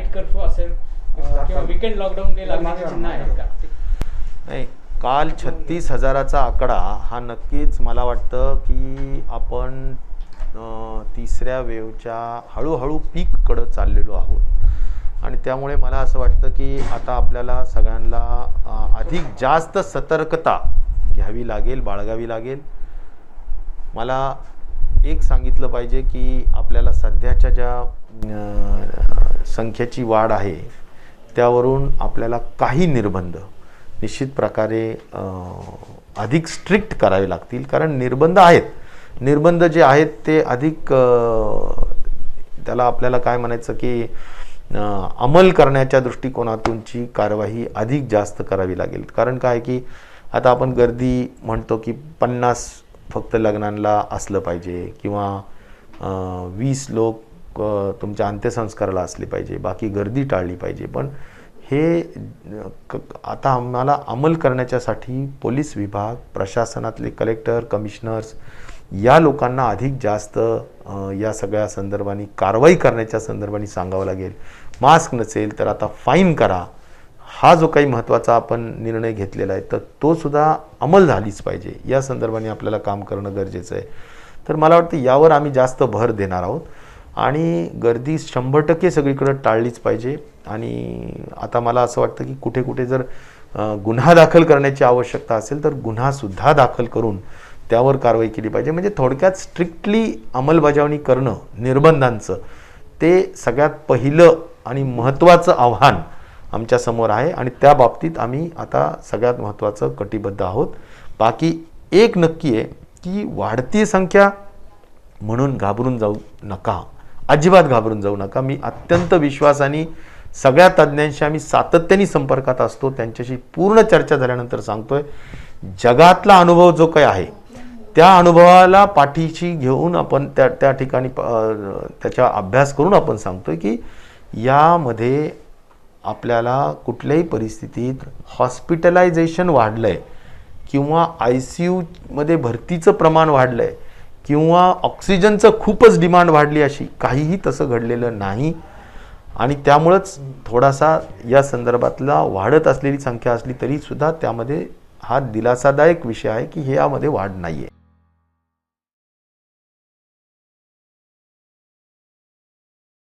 Night curfew असेल किंवा weekend lockdown काही लागण्याची चिन्ह आहेत का? नाही काल छत्तीस हजाराचा आकडा हा नक्कीच मला वाटतं की आपण तिसऱ्या वेवच्या हळूहळू पीककडं चाललेलो आहोत. आणि त्यामुळे मला असं वाटतं की आता आपल्याला सगळ्यांना अधिक जास्त सतर्कता घ्यावी लागेल बाळगावी लागेल. मला एक सांगितलं पाहिजे की आपल्याला सध्याच्या ज्या संख्येची वाढ आहे त्यावरून आपल्याला काही निर्बंध निश्चित प्रकारे अधिक स्ट्रिक्ट करावे लागतील. कारण निर्बंध आहेत. निर्बंध जे आहेत ते अधिक त्याला आपल्याला काय म्हणायचं की अंमल करण्याच्या दृष्टिकोनातूनची कारवाई अधिक जास्त करावी लागेल. कारण काय की आता आपण गर्दी म्हणतो की पन्नास फक्त लग्नांना असलं पाहिजे किंवा वीस लोक तुमच्या अंत्यसंस्काराला असली पाहिजे बाकी गर्दी टाळली पाहिजे. पण हे क- आता आम्हाला अंमल करण्याच्यासाठी पोलीस विभाग प्रशासनातले कलेक्टर कमिशनर्स या लोकांना अधिक जास्त या सगळ्या संदर्भाने कारवाई करण्याच्या संदर्भाने सांगावं लागेल. मास्क नसेल तर आता फाईन करा. हा जो काही महत्त्वाचा आपण निर्णय घेतलेला आहे तर तो सुद्धा अंमल झालीच पाहिजे. या संदर्भाने आपल्याला काम करणं गरजेचं आहे. तर मला वाटतं यावर आम्ही जास्त भर देणार आहोत. आणि गर्दी शंभर टक्के सगळीकडं टाळलीच पाहिजे. आणि आता मला असं वाटतं की कुठे कुठे जर गुन्हा दाखल करण्याची आवश्यकता असेल तर गुन्हासुद्धा दाखल करून त्यावर कारवाई केली पाहिजे. म्हणजे थोडक्यात स्ट्रिक्टली अंमलबजावणी करणं निर्बंधांचं ते सगळ्यात पहिलं आणि महत्त्वाचं आव्हान आमच्यासमोर आहे. आणि त्या बाबतीत आम्ही आता सगळ्यात महत्त्वाचं कटिबद्ध आहोत. बाकी एक नक्की आहे की वाढती संख्या म्हणून घाबरून जाऊ नका. अजिबात घाबरून जाऊ नका. मी अत्यंत विश्वासाने सगळ्या तज्ज्ञांशी आम्ही सातत्याने संपर्कात असतो. त्यांच्याशी पूर्ण चर्चा झाल्यानंतर सांगतोय जगातला अनुभव जो काही आहे त्या अनुभवाला पाठीशी घेऊन आपण त्या त्या ठिकाणी प- त्याचा अभ्यास करून आपण सांगतोय की यामध्ये आपल्याला कुठल्याही परिस्थितीत हॉस्पिटलायझेशन वाढलं आहे किंवा आय सी यूमध्ये भरतीचं प्रमाण वाढलं आहे किंवा ऑक्सिजनचं खूपच डिमांड वाढली अशी काहीही तसं घडलेलं नाही. आणि त्यामुळंच थोडासा या संदर्भातला वाढत असलेली संख्या असली तरीसुद्धा त्यामध्ये हा दिलासादायक विषय आहे की ह्यामध्ये वाढ नाही आहे